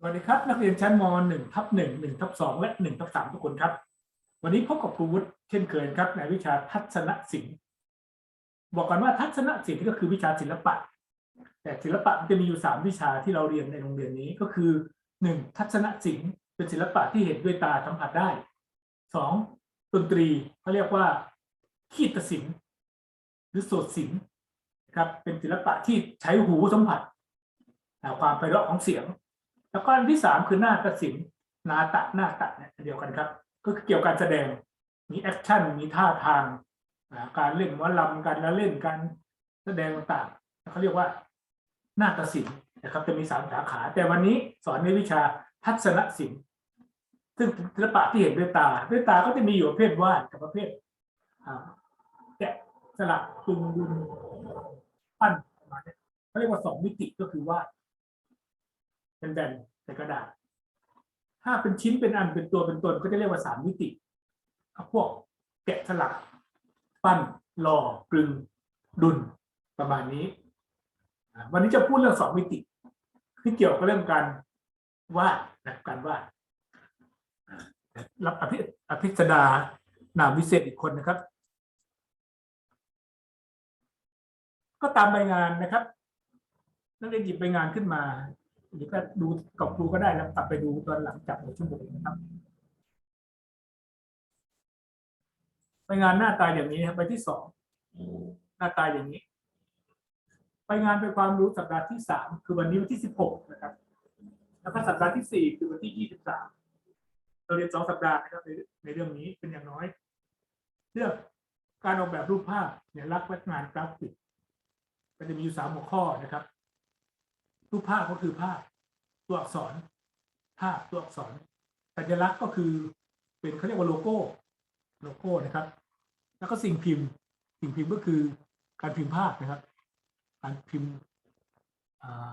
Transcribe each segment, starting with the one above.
สวัสดีครับ นักเรียนชั้นม .1 ทับ1 1ทับ2และ1ทับ3ทุกคนครับ วันนี้พบกับครูวุฒิเช่นเคยครับในวิชาทัศนศิลป์บอกกันว่าทัศนศิลป์ก็คือวิชาศิลปะ แต่ศิลปะมันจะมีอยู่ 3 วิชาที่เราเรียนในโรงเรียนนี้ก็คือ 1. ทัศนศิลป์เป็นศิลปะที่เห็นด้วยตาสัมผัสได้ 2. ดนตรีเขาเรียกว่าขีตศิลป์หรือโสตศิลป์ครับเป็นศิลปะที่ใช้หูสัมผัสอ่ความไพเราะของเสียง แล้วก็อันที่สามคือนาฏศิลป์นาตะนาตะเนี่ยเดียวกันครับ ก็คือเกี่ยวกับการแสดงมีแอคชั่นมีท่าทางการเล่นหมอลำการละเล่นการแสดงต่างๆเขาเรียกว่านาฏศิลป์นะครับจะมีสามสาขา แต่วันนี้สอนในวิชาทัศนศิลป์ซึ่งศิลปะที่เห็นด้วยตา ด้วยตาก็จะมีอยู่ประเภทวาดกับประเภทแกะสลักตึงดุนปั้นประมาณเนี้เขาเรียกว่าสองมิติก็คือวาด เป็นแบนใส่กระดาษ ถ้าเป็นชิ้นเป็นอันเป็นตัวเป็นตนก็จะเรียกว่าสามมิติพวกแกะสลัก ปั้นหล่อกลึง ดุลประมาณนี้ วันนี้จะพูดเรื่องสองมิติ ที่เกี่ยวกับเรื่องการวาดนะการวาดรับอภิอภิสดานามวิเศษอีกคนนะครับ ก็ตามใบงานนะครับ นักเรียนหยิบใบงานขึ้นมา หรือก็ดูกับครูก็ได้แล้วกลับไปดูตอนหลังจากหนึ่งชั่วโมงนะครับไปงานหน้าตายอย่างนี้ครับไปที่สองหน้าตายอย่างนี้ ไปงานเป็นความรู้สัปดาห์ที่สามคือวันนี้วันที่สิบหกนะครับ แล้วก็สัปดาห์ที่สี่คือวันที่ยี่สิบสามเราเรียนสองสัปดาห์นะครับในในเรื่องนี้เป็นอย่างน้อย เรื่องการออกแบบรูปภาพเนี่ยลักษณ์และงานกราฟิกก็จะมีอยู่สามหัวข้อนะครับ รูปภาพก็คือภาพ ตัวอักษร ภาพตัวอักษรสัญลักษณ์ก็คือเป็นเขาเรียกว่าโลโก้โลโก้นะครับ แล้วก็สิ่งพิมพ์ สิ่งพิมพ์ก็คือการพิมพ์ภาพนะครับ การพิมพ์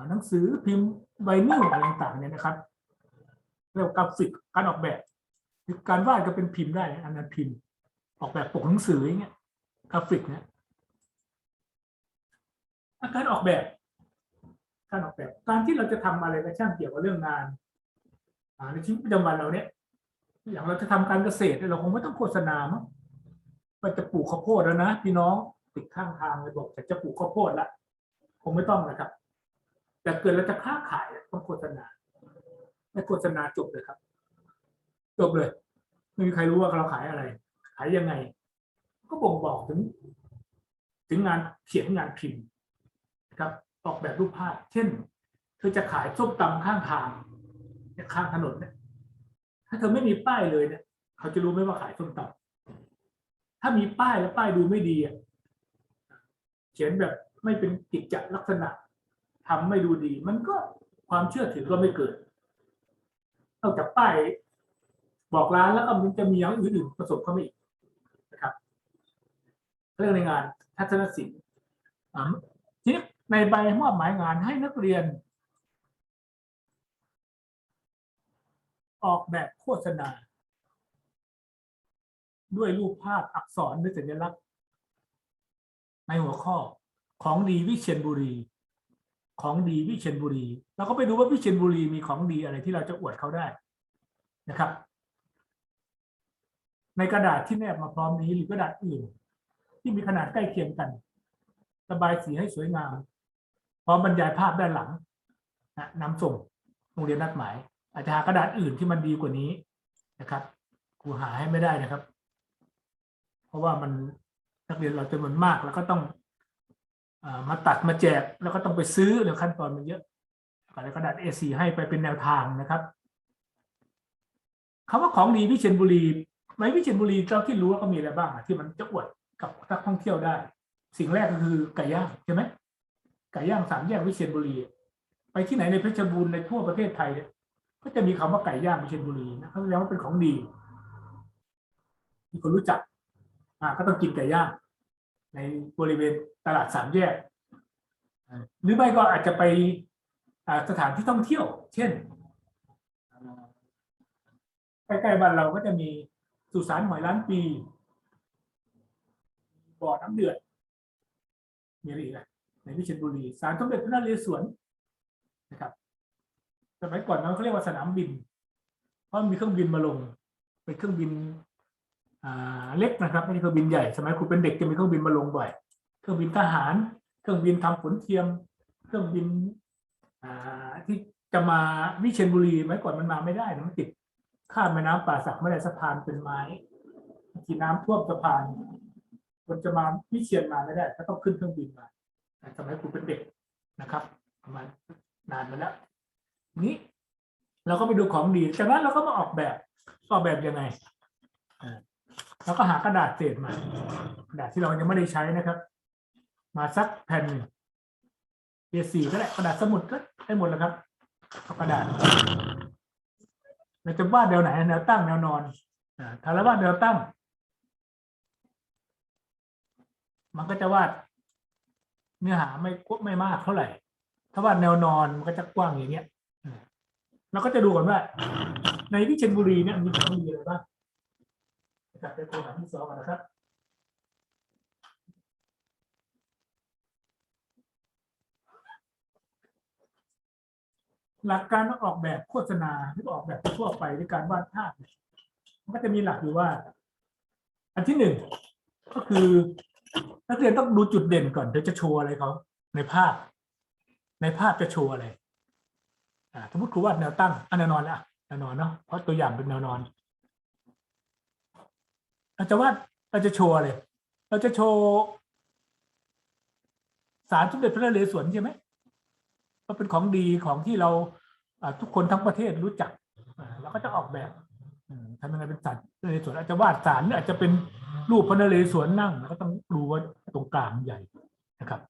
หนังสือพิมพ์ไวนิลอะไรต่างๆเนี่ยนะครับเรียกว่ากราฟิกการออกแบบหรือการวาดก็เป็นพิมพ์ได้นะอันนั้นพิมพ์ออกแบบปกหนังสืออย่างเงี้ยกราฟิกเนี่ยอาการออกแบบ การออกแบบ การที่เราจะทำอะไรก็ช่างเกี่ยวกับเรื่องงานในชีวิตประจำวันเราเนี่ยอย่างเราจะทำการเกษตรเนี่ยเราคงไม่ต้องโฆษณามั้งว่าจะปลูกข้าวโพดแล้วนะพี่น้องติดข้างทางเลยบอกจะปลูกข้าวโพดละคงไม่ต้องนะครับ แต่เกิดเราจะค้าขายต้องโฆษณาไม่โฆษณาจบเลยครับ จบเลยไม่มีใครรู้ว่าเราขายอะไร ขายยังไง ก็บ่งบอกถึง ถึงงานเขียนงานพิมพ์นะครับ ออกแบบรูปภาพ เช่น เธอจะขายส้มตำข้างทางเนี่ยข้างถนนเนี่ย ถ้าเธอไม่มีป้ายเลยเนี่ย เขาจะรู้ไหมว่าขายส้มตำถ้ามีป้ายแล้วป้ายดูไม่ดีอะเขียนแบบไม่เป็นกิจจลักษณะทำไม่ดูดี มันก็ความเชื่อถือก็ไม่เกิดนอกจากป้ายบอกร้านแล้วก็มันจะมีอย่างอื่นๆผสมเข้ามาอีกนะครับ เรื่องในงานทัศนศิลป์ทีนี้ ในใบมอบหมายงานให้นักเรียน ออกแบบโฆษณา ด้วยรูปภาพอักษรหรือสัญลักษณ์ ในหัวข้อของดีวิเชียรบุรี ของดีวิเชียรบุรีเราก็ไปดูว่าวิเชียรบุรีมีของดีอะไรที่เราจะอวดเขาได้นะครับ ในกระดาษที่แนบมาพร้อมนี้หรือกระดาษอื่น ที่มีขนาดใกล้เคียงกันระบายสีให้สวยงาม พร้อมบรรยายภาพด้านหลังนะนำส่งโรงเรียนนัดหมาย อาจจะหากระดาษอื่นที่มันดีกว่านี้นะครับครูหาให้ไม่ได้นะครับ เพราะว่ามันนักเรียนเราจำนวนมากแล้วก็ต้องอมาตัดมาแจกแล้วก็ต้องไปซื้อเดี๋ยวขั้นตอนมันเยอะก็เลยกระดาษ A4 ให้ไปเป็นแนวทางนะครับคำว่าของดีวิเชียรบุรีในวิเชียรบุรีเจ้าที่รู้ว่าก็มีอะไรบ้างที่มันจะอวดกับนักท่องเที่ยวได้ สิ่งแรกก็คือไก่ย่างใช่ไหม ไก่ย่างสามแยกวิเชียรบุรี ไปที่ไหนในเพชรบูรณ์ในทั่วประเทศไทยเนี่ยก็จะมีคำว่าไก่ย่างวิเชียรบุรีนะเขาแสดงว่าเป็นของดีมีคนรู้จัก อ่า ก็ต้องกินไก่ย่างในบริเวณตลาดสามแยก หรือไม่ก็อาจจะไปสถานที่ท่องเที่ยว เช่นใกล้ๆบ้านเราก็จะมีสุสานหอยล้านปี บ่อน้ำเดือดมีอะไรอีกอะ ในวิเชียรบุรีศาลสมเด็จพระนเรศวรนะครับ สมัยก่อนนั้นเขาเรียกว่าสนามบิน เพราะมีเครื่องบินมาลง เป็นเครื่องบินเล็กนะครับไม่ใช่เครื่องบินใหญ่ สมัยคุณเป็นเด็กจะมีเครื่องบินมาลงบ่อย เครื่องบินทหาร เครื่องบินทำฝนเทียม เครื่องบินที่จะมาวิเชียรบุรีเมื่อก่อนมันมาไม่ได้นะมันติดข้ามแม่น้ำป่าสักไม่ได้สะพานเป็นไม้ที่น้ำท่วมสะพานคนจะมาวิเชียรมาไม่ได้ก็ต้องขึ้นเครื่องบินมา สมัยคุณเป็นเด็กนะครับประมาณนานมาแล้วนี้เราก็ไปดูของดีจากนั้นเราก็มาออกแบบออกแบบยังไงอ่าเราก็หากระดาษเศษมา กระดาษที่เรายังไม่ได้ใช้นะครับ มาสักแผ่นหนึ่ง A4 ก็ได้กระดาษสมุดก็ได้หมดแล้วครับเอากระดาษเราจะวาดแนวไหนแนวตั้งแนวนอนถ้าเราวาดแนวตั้ง มันก็จะวาด เนื้อหาไม่ไม่มากเท่าไหร่ ถ้าว่าแนวนอนมันก็จะกว้างอย่างเงี้ยเราก็จะดูก่อนว่า ในวิเชียรบุรีเนี่ยมีของดีอะไรบ้างนะครับไปโทรหาที่สองกันนะครับหลักการออกแบบโฆษณาหรือออกแบบทั่วไปในการวาดภาพมันก็จะมีหลักอยู่ว่า อันที่หนึ่งก็คือ นักเรียนต้องดูจุดเด่นก่อนเดี๋ยวจะโชว์อะไรเขาในภาพ ในภาพจะโชว์อะไรอ่าสมมติครูวาดแนวตั้งอันแนวนอนแล้วอะแนวนอนเนาะเพราะตัวอย่างเป็นแนวนอนเราจะวาดเราจะโชว์อะไรเราจะโชว์สารสมเด็จพระนเรศวรใช่ไหมก็เป็นของดีของที่เราทุกคนทั้งประเทศรู้จักเราก็จะออกแบบทำยังไงเป็นสัตว์นเรศวรอาจจะวาดสารหรืออาจจะเป็น รูปพระนเรศวรนั่งเราก็ต้องดูว่าตรงกลางใหญ่นะครับ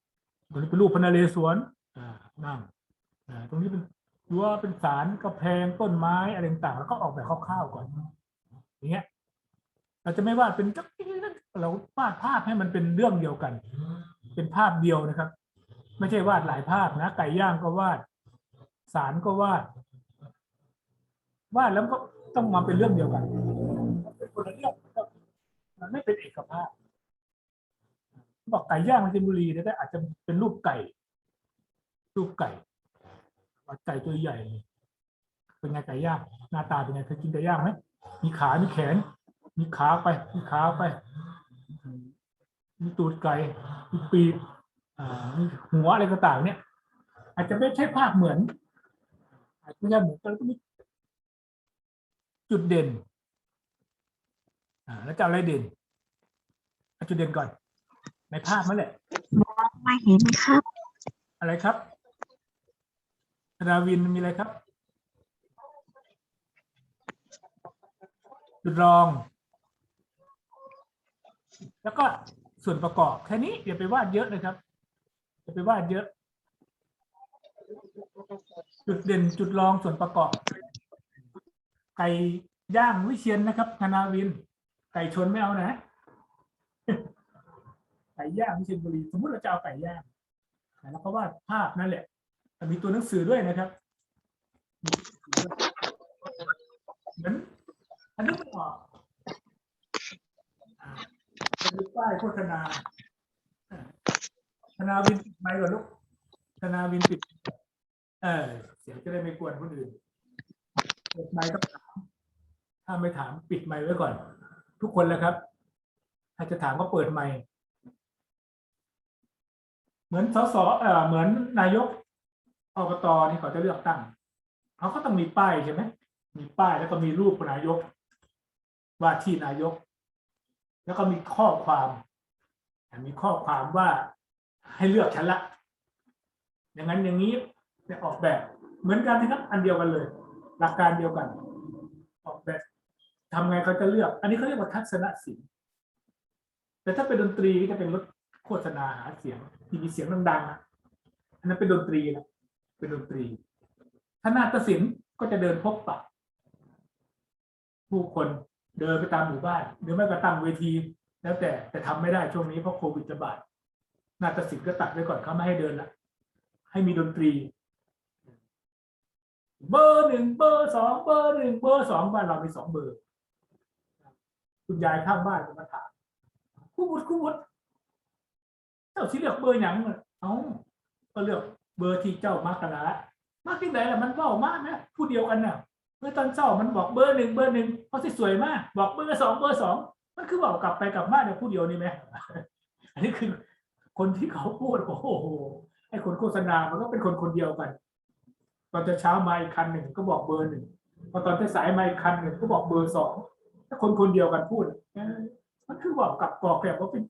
ตรงนี้เป็นรูปพระนเรศวรนั่งตรงนี้เป็นรั้วเป็นสารกระแพงต้นไม้อะไรต่างๆแล้วก็ออกแบบคร่าวๆก่อน อย่างเงี้ย เราจะไม่วาดเป็นจักเราวาดภาพให้มันเป็นเรื่องเดียวกัน เป็นภาพเดียวนะครับ ไม่ใช่วาดหลายภาพนะไก่ย่างก็วาดสารก็วาดวาดแล้วก็ต้องมาเป็นเรื่องเดียวกันเป็นคนละเรื่อง มันไม่เป็นเอกภาพบอกไก่ย่างมันเป็นบุรีแต่อาจจะเป็นรูปไก่ รูปไก่ว่าไก่ตัวใหญ่ เป็นไงไก่ย่างหน้าตาเป็นไงเคยกินไก่ย่างไหมมีขา มีแขน มีขาไป มีขาไป มีตูดไก่ มีปีกมีหัวอะไรก็ต่างเนี่ย อาจจะไม่ใช่ภาพเหมือนอาจจะไม่ใช่เหมือนกันแล้วก็มีจุดเด่น แล้วจะเอาอะไรเด่นเอาจุดเด่นก่อน ในภาพนั่นแหละไม่เห็นครับ อะไรครับธนาวินมีอะไรครับ จุดรอง แล้วก็ส่วนประกอบแค่นี้อย่าไปวาดเยอะเลยครับอย่าไปวาดเยอะ จุดเด่นจุดรองส่วนประกอบไก่ย่างวิเชียนนะครับธนาวิน ไก่ชนไม่เอานะไก่ย่างวิเชียนบุรีสมมติเราจะเอาไก่ย่างแล้วก็วาดภาพนั่นแหละแต่มีตัวหนังสือด้วยนะครับเหมือนอันนี้ไม่ออกอ่าเป็นป้ายโฆษณาอ่าธนาวินปิดไมค์ก่อนลูกธนาวินปิด เออ เสียงจะได้ไม่กวนคนอื่นเปิดไมค์ต้องถาม ถ้าไม่ถามปิดไมค์ไว้ก่อน ทุกคนแล้วครับถ้าจะถามก็เปิดไมค์เหมือนสสเอ่อเหมือนนายกอบตนี่เขาจะเลือกตั้งเขาก็ต้องมีป้ายใช่ไหมมีป้ายแล้วก็มีรูปนายก ว่าที่นายก แล้วก็มีข้อความมีข้อความว่าให้เลือกฉันละ อย่างนั้นอย่างนี้จะออกแบบเหมือนกันที่ครับอันเดียวกันเลย หลักการเดียวกัน ออกแบบ ทำไงเขาจะเลือก อันนี้เขาเรียกว่าทัศนศิลป์แต่ถ้าเป็นดนตรีก็จะเป็นรถโฆษณาหาเสียงที่มีเสียงดังๆอะอันนั้นเป็นดนตรีนะเป็นดนตรีถ้านาฏศิลป์ก็จะเดินพบปะผู้คนเดินไปตามหมู่บ้านหรือไม่ก็ตั้งเวที แล้วแต่แต่ทำไม่ได้ช่วงนี้เพราะโควิดระบาดนาฏศิลป์ก็ตัดไว้ก่อนเขาไม่ให้เดินละให้มีดนตรี เบอร์หนึ่งเบอร์สองเบอร์หนึ่งเบอร์สองบ้านเรามีสองเบอร์ คุณยายข้างบ้านก็มาถามคู่บุตรคู่บุตรเจ้าสิเลือกเบอร์หยังเอ้าก็เลือกเบอร์ที่เจ้ามักกันละมากที่ไหนล่ะมันเบ้ามากนะผู้เดียวกันน่ะเมื่อตอนเช้ามันบอกเบอร์หนึ่งเบอร์หนึ่งเพราะที่สวยมาก บอกเบอร์สองเบอร์สองมันคือบอกกลับไปกลับมาเนี่ยผู้เดียวนี่ไหมอันนี้คือคนที่เขาพูดโอ้โหไอ้คนโฆษณา มันก็เป็นคนคนเดียวกัน ตอนจะเช้ามาอีกคันหนึ่งก็บอกเบอร์หนึ่งพอตอนจะสายมาอีกคันหนึ่งก็บอกเบอร์สอง ถ้าคนคนเดียวกันพูดมันคือบอกกับบอกแบบว่าเป็น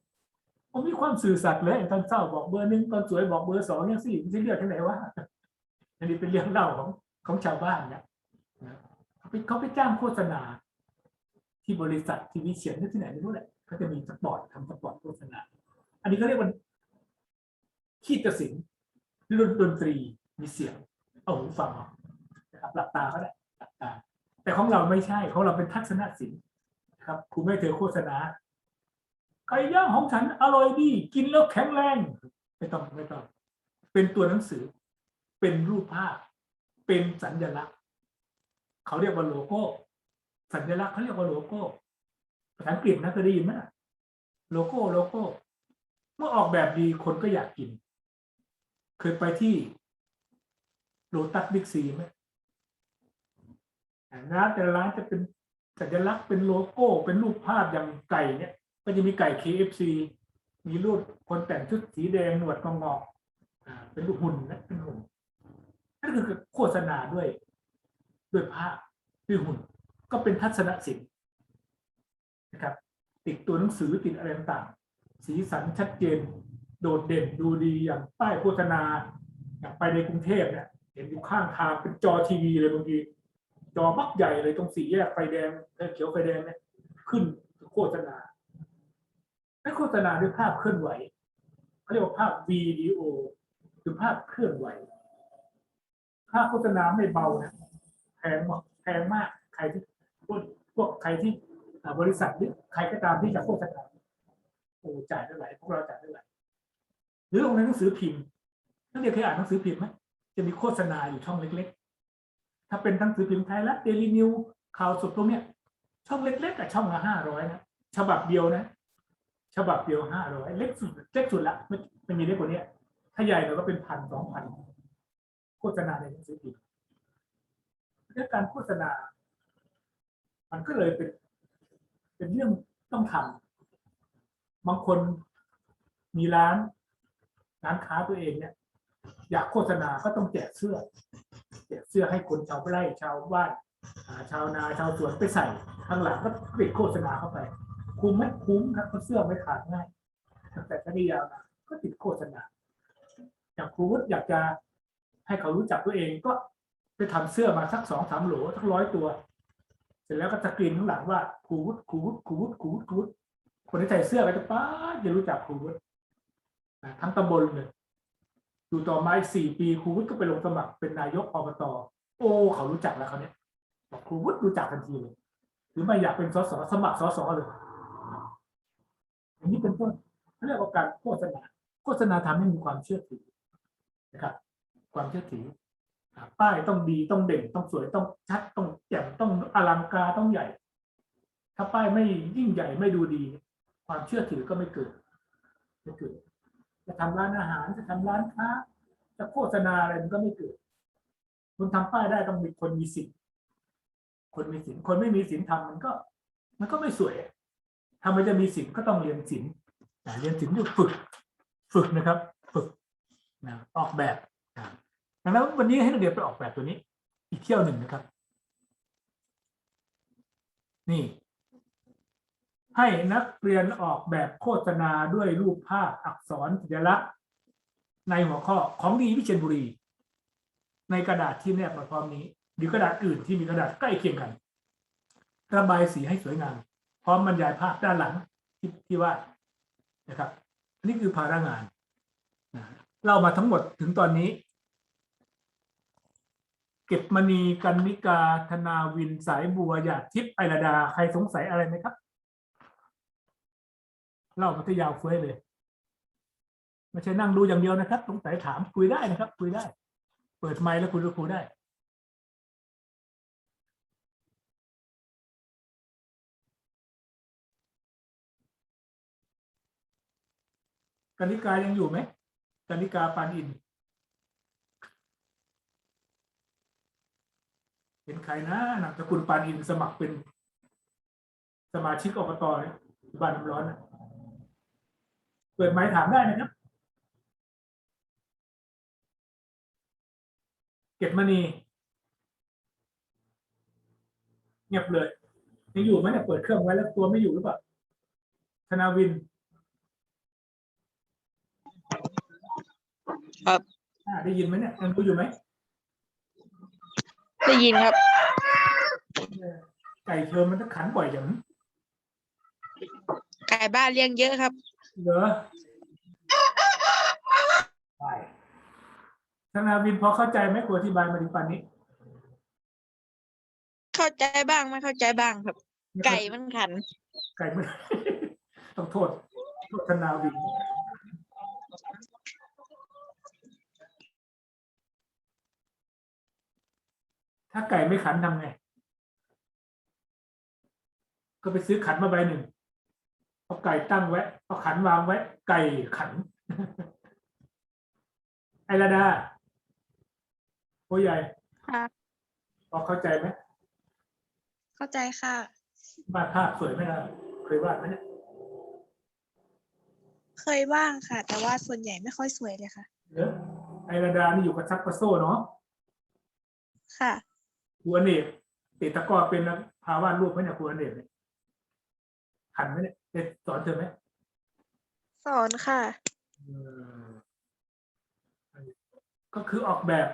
ผมมีความสื่อสัตย์เลยตอนเช้าบอกเบอร์หนึ่งตอนสวยบอกเบอร์สองยังสิมันจะเลือกที่ไหนวะอันนี้เป็นเรื่องเล่าของของชาวบ้านเนะนะเขาไปเขาไปจ้างโฆษณา ที่บริษัททีวีเฉียนที่ไหนไม่รู้แหละเขาจะมีสปอร์ตทำสปอร์ตโฆษณา อันนี้เขาเรียกว่าขีดกสินดนดนตรีมีเสียง เอาหูฟังนะครับหลับตาก็ได้หลับตา แต่ของเราไม่ใช่ของเราเป็นทัศนศิลป์ ครับคุณไม่เจอโฆษณาไก่ย่างของฉันอร่อยดี กินแล้วแข็งแรงไม่ต้องไม่ต้อง เป็นตัวหนังสือ เป็นรูปภาพ เป็นสัญลักษณ์ เขาเรียกว่าโลโก้ สัญลักษณ์เขาเรียกว่าโลโก้ภาษาอังกฤษนะเคยได้ยินไหมโลโก้โลโก้ เมื่อออกแบบดีคนก็อยากกิน เคยไปที่โลตัสบิ๊กซีไหมร้านแต่ร้านจะเป็น สัญลักษณ์เป็นโลโก้เป็นรูปภาพอย่างไก่เนี่ย ก็จะมีไก่ KFC มีรูปคนแต่งชุดสีแดงหนวดงอกๆอ่าเป็นรูปหุ่นนะเป็นหุ่นนั่นคือโฆษณาด้วยด้วยภาพด้วยหุ่น ก็เป็นทัศนศิลป์นะครับ ติดตัวหนังสือติดอะไรต่างๆสีสันชัดเจน โดดเด่นดูดีอย่างป้ายโฆษณาอย่างไปในกรุงเทพเนี่ยเห็นอยู่ข้างทางเป็นจอทีวีเลยบางที จอมักใหญ่เลยตรงสี่แยกไฟแดงเออเขียวไฟแดงเนี่ยขึ้นโฆษณาและโฆษณาด้วยภาพเคลื่อนไหวเขาเรียกว่าภาพวิดีโอคือภาพเคลื่อนไหวภาพโฆษณาไม่เบานะแพงมากแพงมากใครที่พวกพวกใครที่บริษัทหรือใครก็ตามที่จะโฆษณาโอ้จ่ายเท่าไหร่พวกเราจ่ายเท่าไหร่หรือลงในหนังสือพิมพ์นักเรียนเคยอ่านหนังสือพิมพ์ไหมจะมีโฆษณาอยู่ช่องเล็ก ถ้าเป็นหนังสือพิมพ์ไทยรัฐเดลินิวข่าวสดตรงเนี้ยช่องเล็กๆกับช่องละห้าร้อยนะฉบับเดียวนะ ฉบับเดียวห้าร้อยเล็กสุดเล็กสุดละไม่ไม่มีเล็กกว่านี้ถ้าใหญ่หน่อยก็เป็นพันสองพันโฆษณาในหนังสือพิมพ์และการโฆษณา มันก็เลยเป็น เป็นเรื่องต้องทำบางคนมีร้านร้านค้าตัวเองเนี่ย อยากโฆษณาก็ต้องแจกเสื้อ เสื้อให้คนชาวไร่ชาวบ้านชาวนาชาวสวนไปใส่ข้างหลังก็ติดโฆษณาเข้าไป คุ้มไหมคุ้มครับเพราะเสื้อไม่ขาดง่ายแต่ถ้าได้ยาวนะก็ติดโฆษณาอย่างครูวุฒิอยากจะให้เขารู้จักตัวเองก็ไปทำเสื้อมาสักสองสามโหลสักร้อยตัว เสร็จแล้วก็สกรีนข้างหลังว่าครูวุฒิครูวุฒิครูวุฒิครูวุฒิครูวุฒิคนที่ใส่เสื้อก็จะป้าจะรู้จักครูวุฒิทั้งตำบลเลย อยู่ต่อมาอีกสี่ปีครูวุฒิก็ไปลงสมัครเป็นนายกอบตโอ้เขารู้จักแล้วเขาเนี่ยบอกครูวุฒิรู้จักทันทีเลยหรือไม่อยากเป็นสสสมัครสสเลยอย่างนี้เป็นต้นเขาเรียกว่าการโฆษณาโฆษณาทำให้มีความเชื่อถือนะครับ ความเชื่อถือป้ายต้องดีต้องเด่นต้องสวยต้องชัดต้องแจ่มต้องอลังการต้องใหญ่ ถ้าป้ายไม่ยิ่งใหญ่ไม่ดูดี ความเชื่อถือก็ไม่เกิดไม่เกิด จะทำร้านอาหารจะทำร้านค้า จะโฆษณาอะไรมันก็ไม่เกิดคนทำป้ายได้ต้องมีคนมีสิทธิ์คนมีสินคนไม่มีสินทำมันก็ มันก็ไม่สวยทำไมจะมีสินก็ต้องเรียนสินเรียนสินอยู่ฝึก ฝึกนะครับ ฝึกนะออกแบบอ่าดังนั้นวันนี้ให้นักเรียนไปออกแบบตัวนี้ อีกเที่ยวหนึ่งนะครับ นี่ ให้นักเรียนออกแบบโฆษณาด้วยรูปภาพอักษรสัญลักษณ์ ในหัวข้อของดีวิเชียรบุรี ในกระดาษที่แนบมาพร้อมนี้ หรือกระดาษอื่นที่มีกระดาษใกล้เคียงกัน ระบายสีให้สวยงาม พร้อมบรรยายภาพด้านหลังที่ที่ว่านะครับนนี้คือภาระงานเล่ามาทั้งหมดถึงตอนนี้ เก็บมณีกันนิกาธนาวินสายบัวหยาดทิพย์ไอรดา ใครสงสัยอะไรไหมครับ เล่ามาที่ยาวเฟ้ยเลย ไม่ใช่นั่งดูอย่างเดียวนะครับสงสัยถามคุยได้นะครับ คุยได้ เปิดไมค์แล้วคุยกับครูได้กนิกายังอยู่ไหมกนิกาปานอิน เป็นใครนะนามสกุลปานอินสมัครเป็นสมาชิกอบตอบ้านน้ำร้อนนะ เปิดไม้ถามได้นะครับ เก็บมณีเงียบเลยยังอยู่ไหมเนี่ยเปิดเครื่องไว้แล้วตัวไม่อยู่หรือเปล่าธนาวิน ครับอ่าได้ยินไหมเนี่ยยังดูอยู่ไหมได้ยินครับ เออไก่เธอมันจะขันบ่อยอย่างนี้ไก่บ้านเลี้ยงเยอะครับ เหรอใช่ธนาวินพอเข้าใจไหมครูอธิบายมาถึงปานนี้ เข้าใจบ้างไม่เข้าใจบ้างครับ ไก่มันขัน ไก่ไม่ ต้องโทษโทษธนาวิน ถ้าไก่ไม่ขันทำไง ก็ไปซื้อขันมาใบหนึ่ง เอาไก่ตั้งไว้ เอาขันวางไว้ ไก่ขัน ไอระดาโอ้ใหญ่ค่ะ พอเข้าใจไหมเข้าใจค่ะ วาดภาพสวยไหมล่ะเคยวาดไหมเนี่ยเคยบ้างค่ะ แต่ว่าส่วนใหญ่ไม่ค่อยสวยเลยค่ะ เนอะไอระดานี่อยู่กับซับกระโซ่เนาะค่ะ ครูอเนกติดตะกร้อเป็นนะพาวาดรูปไหมเนี่ยครูอเนกเนี่ยขันไหมเนี่ย ได้สอนเธอไหมสอนค่ะ เออก็คือออกแบบ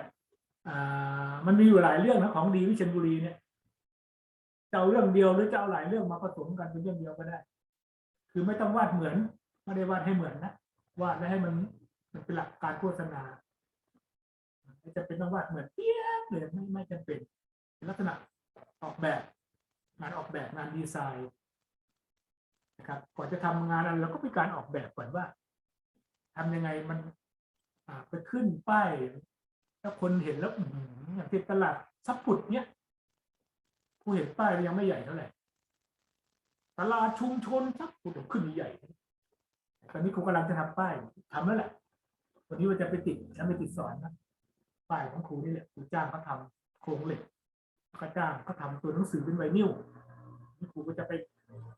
อ่ามันมีอยู่หลายเรื่องนะของดีวิเชียรบุรีเนี่ยจะเอาเรื่องเดียวหรือจะเอาหลายเรื่องมาผสมกันเป็นเรื่องเดียวก็ได้ คือไม่ต้องวาดเหมือนไม่ได้วาดให้เหมือนนะวาดแล้วให้มันมันเป็นหลักการโฆษณาไม่จำเป็นต้องวาดเหมือนเปี้ยบเลยไม่ไม่จำเป็นเป็นลักษณะออกแบบงานออกแบบงานดีไซน์ นะครับก่อนจะทำงานอะไรเราก็มีการออกแบบก่อนว่าทำยังไงมันไปขึ้นป้ายถ้าคนเห็นแล้วอย่างที่ตลาดซับปุดเนี้ยผู้เห็นป้ายยังไม่ใหญ่เท่าไหร่ตลาดชุมชนซับปุดเดี๋ยวขึ้นใหญ่ตอนนี้ครูกำลังจะทำป้ายทำแล้วแหละวันนี้ว่าจะไปติดฉันไปติดสอนนะป้ายของครูนี่แหละครูจ้างเขาทำโครงเหล็กก็จ้างเขาทำตัวหนังสือเป็นไวนิลนี่ครูก็จะไป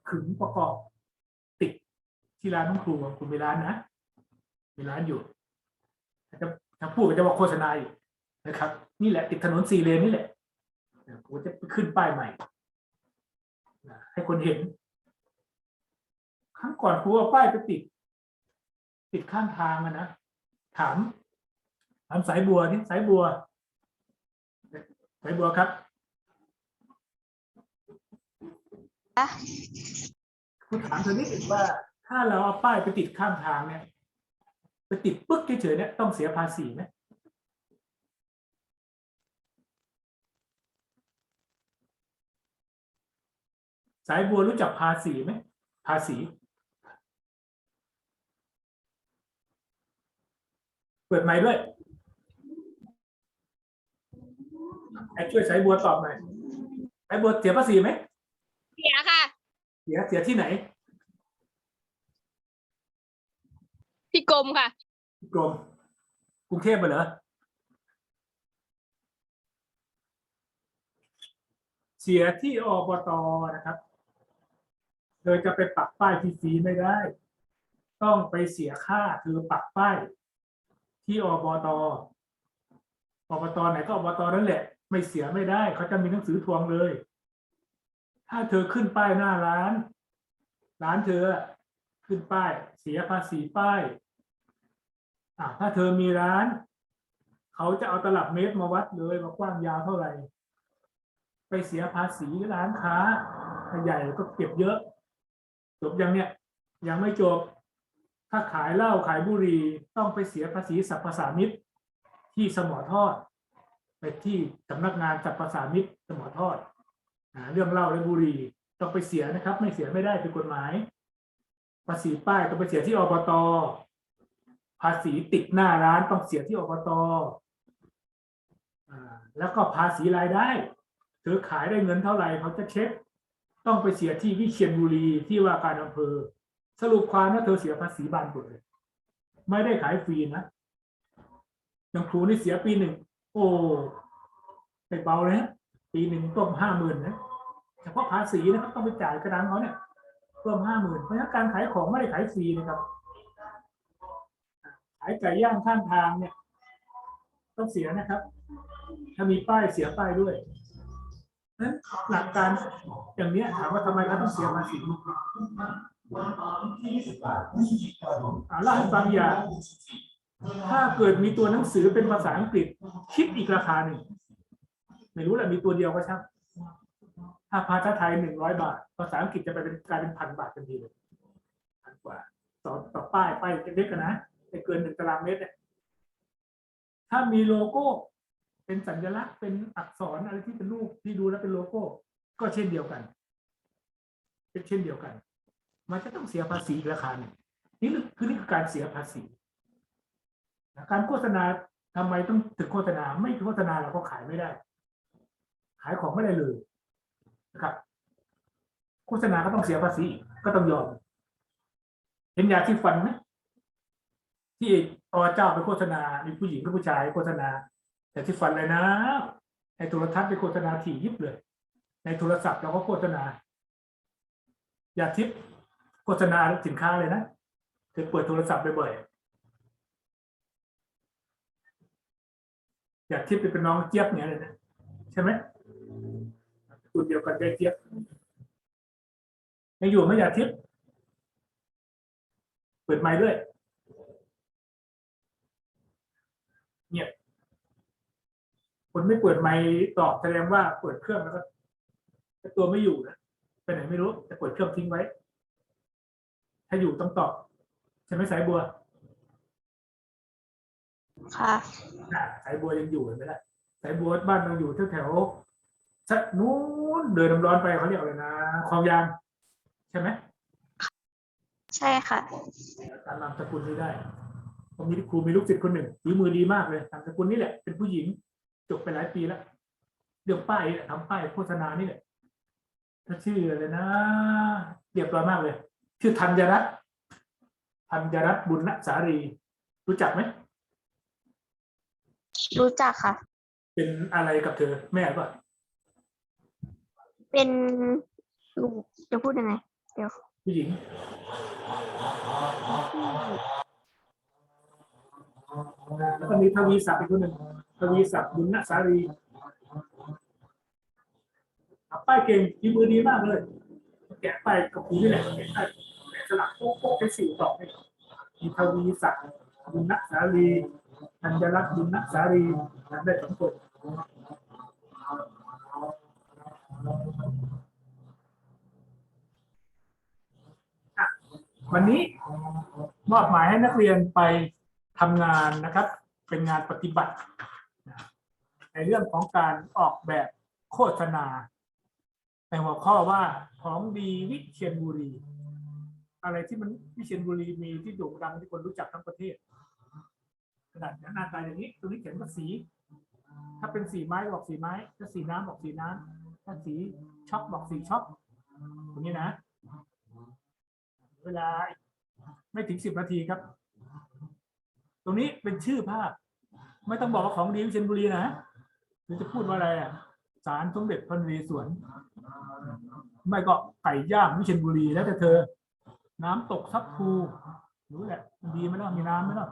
ขึงประกอบติดที่ร้านของครูครูมีร้านนะ มีร้านอยู่จะถ้าพูดก็จะว่าโฆษณาอีกนะครับ นี่แหละติดถนนสี่เลนนี่แหละผมจะขึ้นป้ายใหม่ให้คนเห็น ครั้งก่อนครูเอาป้ายไปติด ติดข้างทางอะนะ ถามถามสายบัวนี่สายบัว สายบัวครับ ครูถามเธอนิดนึงว่า ถ้าเราเอาป้ายไปติดข้างทางเนี่ย ไปติดปึ๊กเฉยๆเนี่ยต้องเสียภาษีไหมสายบัวรู้จักภาษีไหมภาษีเปิดไมค์ด้วยให้ช่วยสายบัวตอบหน่อยสายบัวเสียภาษีไหม สียค่ะ เสียเสียที่ไหนพี่กรมค่ะกรมกรุงเทพไปเหรอเสียที่อบตนะครับโดยจะไปปักป้ายฟรีๆไม่ได้ ต้องไปเสียค่าคือปักป้ายที่อบตอบตไหนก็อบตนั่นแหละ ไม่เสียไม่ได้ เขาจะมีหนังสือทวงเลย ถ้าเธอขึ้นป้ายหน้าร้าน ร้านเธอขึ้นป้าย เสียภาษีป้ายถ้าเธอมีร้าน เขาจะเอาตลับเมตรมาวัดเลยว่ากว้างยาวเท่าไหร่ ไปเสียภาษีร้านค้าถ้าใหญ่ก็เก็บเยอะ จบยังเนี่ยยังไม่จบ ถ้าขายเหล้าขายบุหรี่ต้องไปเสียภาษีสรรพสามิตที่สมอทอด ไปที่สำนักงานสรรพสามิตสมอทอด เรื่องเหล้าและบุหรี่ต้องไปเสียนะครับ ไม่เสียไม่ได้เป็นกฎหมาย ภาษีป้ายต้องไปเสียที่อบต ภาษีติดหน้าร้านต้องเสียที่อบตอแล้วก็ภาษีรายได้เธอขายได้เงินเท่าไหร่เขาจะเช็ค ต้องไปเสียที่วิเชียรบุรีที่ว่าการอำเภอ สรุปความว่าเธอเสียภาษีบานหมดเลยไม่ได้ขายฟรีนะอย่างครูนี่เสียปีหนึ่งโอ้ไม่เบาเลยฮะปีหนึ่งเพิ่มห้าหมื่นนะ เฉพาะภาษีนะครับต้องไปจ่ายกระดานเขาเนี่ยเพิ่มห้าหมื่นเพราะฉะนั้นการขายของไม่ได้ขายฟรีนะครับ ขายไก่ย่างข้างทางเนี่ย ต้องเสียนะครับ ถ้ามีป้ายเสียป้ายด้วยนั้นหลักการอย่างนี้ถามว่าทำไมเขาต้องเสียภาษีอ่าเล่าให้ฟังอย่างถ้าเกิดมีตัวหนังสือเป็นภาษาอังกฤษ คิดอีกราคาหนึ่งไม่รู้แหละมีตัวเดียวก็ช่าง ถ้าภาษาไทยหนึ่งร้อยบาท ภาษาอังกฤษจะไปเป็นกลายเป็นพันบาททันทีเลยพันกว่าต่อต่อป้ายป้ายเล็กๆกันนะไม่เกินหนึ่งตารางเมตรเนี่ยถ้ามีโลโก้ เป็นสัญลักษณ์เป็นอักษรอะไรที่เป็นรูปที่ดูแล้วเป็นโลโก้ ก็เช่นเดียวกัน เป็นเช่นเดียวกัน มันจะต้องเสียภาษีราคาหนึ่งนี่คือนี่คือการเสียภาษีการโฆษณาทำไมต้องถึงโฆษณา ไม่โฆษณาเราก็ขายไม่ได้ ขายของไม่ได้เลย นะครับ โฆษณาก็ต้องเสียภาษีก็ต้องยอม เห็นยาที่ฟันไหมที่อเจ้าไปโฆษณา มีผู้หญิงกับผู้ชายโฆษณา แต่ที่ฟันเลยนะ ในโทรทัศน์ไปโฆษณาถี่ยิบเลย ในโทรศัพท์เราก็โฆษณายาทิปโฆษณาสินค้าเลยนะเธอเปิดโทรศัพท์บ่อยๆอย่าทิปไปเป็นน้องเจี๊ยบเนี่ยเลยนะใช่ไหม ตัวเดียวกันได้เจี๊ยบยังอยู่ไหม่อย่าทิปเปิดไมค์ด้วยเงียบคนไม่เปิดไมค์ตอบแสดงว่าเปิดเครื่องแล้วก็แต่ตัวไม่อยู่นะไปไหนไม่รู้แต่เปิดเครื่องทิ้งไว้ ถ้าอยู่ต้องตอบใช่ไหมสายบัวค่ะน่ะสายบัวยังอยู่เห็นไหมล่ะสายบัวบ้านเราอยู่แถวแถวๆ สะนู้นเดินน้ำร้อนไปเขาเรียกอะไรนะคลองยางใช่ไหมใช่ค่ะตามนามสกุลนี้ได้ผมมีครูมีลูกศิษย์คนหนึ่งฝีมือดีมากเลยนามสกุลนี่แหละเป็นผู้หญิงจบไปหลายปีแล้วเรื่องป้ายเนี่ยทำป้ายโฆษณานี่แหละถ้าชื่ออะไรนะเรียบร้อยมากเลย ชื่อธัญรัตน์ธัญรัตน์บุญณสารี รู้จักไหมรู้จักค่ะ เป็นอะไรกับเธอแม่ป่ะ เป็นลุงจะพูดยังไง เดี๋ยวผู้หญิงแล้วก็มีทวีศักดิ์อีกคนหนึ่งทวีศักดิ์บุญณสารีอะป้ายเก่งฝีมือดีมากเลย แกะป้ายกับผีนี่แหละแกะป้ายแกะสลักโป๊กโป๊กใช้สิวตอกเนี่ยมีทวีศักดิ์บุญณสารีธัญรัตน์บุญณสารีทำได้สองคนอะ วันนี้มอบหมายให้นักเรียนไปทำงานนะครับ เป็นงานปฏิบัติ ในเรื่องของการออกแบบโฆษณา ในหัวข้อว่าของดีวิเชียรบุรี อะไรที่มันวิเชียรบุรีมีที่โด่งดังที่คนรู้จักทั้งประเทศขนาดหน้าตาอย่างนี้ตรงนี้เขียนว่าสี ถ้าเป็นสีไม้บอกสีไม้ ถ้าสีน้ำบอกสีน้ำถ้าสีช็อกบอกสีช็อกตรงนี้นะ เวลาไม่ถึงสิบนาทีครับ ตรงนี้เป็นชื่อภาพ ไม่ต้องบอกว่าของดีวิเชียรบุรีนะหรือจะพูดว่าอะไรอะสารสมเด็จพระนเรศวรไม่ก็ไก่ย่างวิเชียรบุรีแล้วแต่เธอ น้ำตกซับพูรู้แหละดีไหมล่ะมีน้ำไหมล่ะ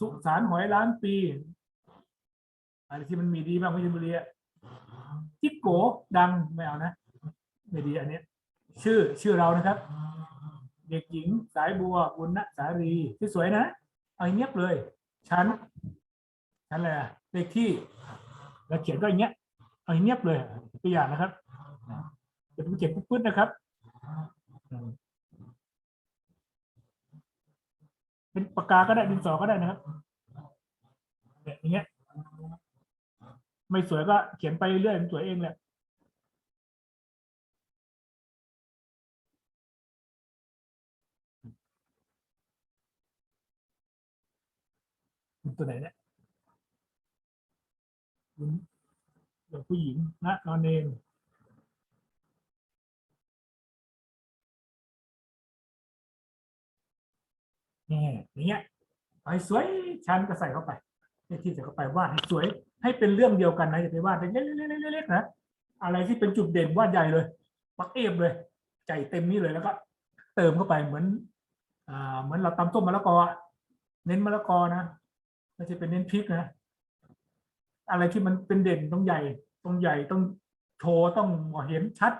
สุสานหอยล้านปีอะไรที่มันมีดีบ้างวิเชียรบุรีอะจิ๊กโกดังไม่เอานะไม่ดีอันเนี้ย ชื่อชื่อเรานะครับ เด็กหญิงสายบัวบุญณสารีที่สวยนะเอาอย่างเงียบเลยชั้นชั้นอะไรอะเลขที่แล้วเขียนก็อย่างเงี้ยเอาอย่างเงียบเลยตัวอย่างนะครับอย่าไปเขียนปึ๊ดๆนะครับอืมเป็นปากกาก็ได้ดินสอก็ได้นะครับเนี่ยอย่างเงี้ยไม่สวยก็เขียนไปเรื่อยๆมันสวยเองแหละ ตัวไหนเนี่ยอืมเดี๋ยวผู้หญิงนะนอนเองนี่อย่างเงี้ยไปสวยชั้นก็ใส่เข้าไปเลขที่ใส่เข้าไปวาดให้สวย ให้เป็นเรื่องเดียวกันนะอย่าไปวาดเป็นเล็กๆๆๆนะอะไรที่เป็นจุดเด่นวาดใหญ่เลยปักเอฟเลยใจเต็มนี่เลยแล้วก็ เติมเข้าไปเหมือนอ่าเหมือนเราตำต้มมะละกออะเน้นมะละกอนะ ไม่ใช่เป็นเน้นพริกนะ อะไรที่มันเป็นเด่นต้องใหญ่ต้องใหญ่ต้องโชว์ต้องเห็นชัด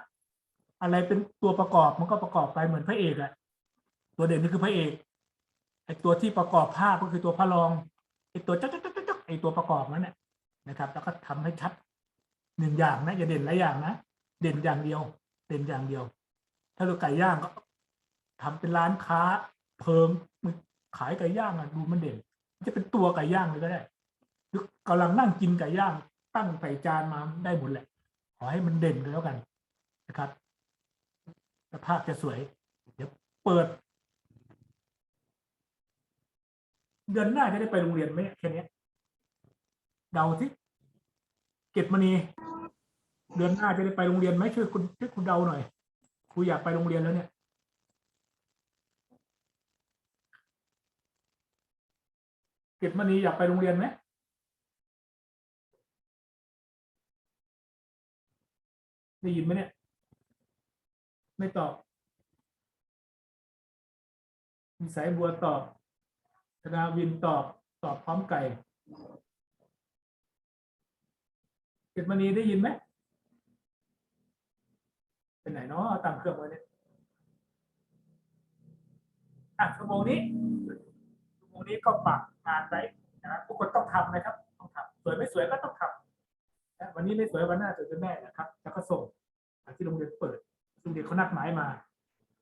อะไรเป็นตัวประกอบมันก็ประกอบไปเหมือนพระเอกอะตัวเด่นนี่คือพระเอกไอตัวที่ประกอบภาพก็คือตัวพระรองไอตัวจ๊กจ๊กจ๊กจ๊กไอตัวประกอบนั้นเนี่ยนะครับ แล้วก็ทำให้ชัดหนึ่งอย่างนะอย่าเด่นหลายอย่างนะเด่นอย่างเดียว เด่นอย่างเดียว ถ้าเราไก่ย่างก็ทำเป็นร้านค้า เพิงขายไก่ย่างอะดูมันเด่น จะเป็นตัวไก่ย่างเลยก็ได้หรือกำลังนั่งกินไก่ย่าง ตั้งใส่จานมาได้หมดแหละ ขอให้มันเด่นกันแล้วกันนะครับภาพจะสวย เดี๋ยวเปิด เดือนหน้าจะได้ไปโรงเรียนไหมแค่นี้เดาสิเกตมณีเดือนหน้าจะได้ไปโรงเรียนไหมช่วยคุณช่วยคุณเดาหน่อยครูอยากไปโรงเรียนแล้วเนี่ย เกตมณีอยากไปโรงเรียนไหมได้ยินไหมเนี่ย ไม่ตอบมีสายบัวตอบธนาวินตอบตอบพร้อมไก่เกตมณีได้ยินไหมเป็นไหนเนาะตั้งเครื่องไว้เนี่ยอะชั่วโมงนี้ นี้ก็ฝากงานไว้นะครับทุกคนต้องทำนะครับต้องทำสวยไม่สวยก็ต้องทำนะวันนี้ไม่สวยวันหน้าสวยจะแน่นะครับ แล้วก็ส่งที่โรงเรียนเปิดโรงเรียนเขานัดหมายมา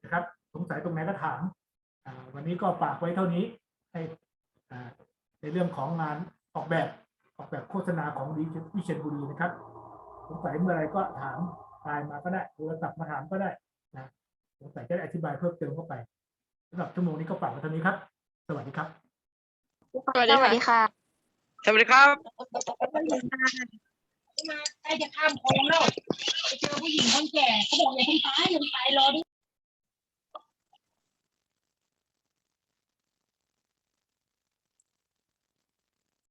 นะครับ สงสัยตรงไหนก็ถามวันนี้ก็ฝากไว้เท่านี้ให้ในเรื่องของงานออกแบบออกแบบโฆษณาของวิเชียรบุรีนะครับสงสัยเมื่อไรก็ถามไลน์มาก็ได้โทรศัพท์มาถามก็ได้นะสงสัยจะได้อธิบายเพิ่มเติมเข้าไปสำหรับชั่วโมงนี้ก็ฝากไว้เท่านี้ครับ สวัสดีครับ สวัสสดีวัสดีค่ะค่ะ สวัสดีครับ ใกล้จะข้ามโค้งแล้วไปเจอผู้หญิงคนแก่เขาบอกอย่าเพิ่งไปอย่าเพิ่งไปรอ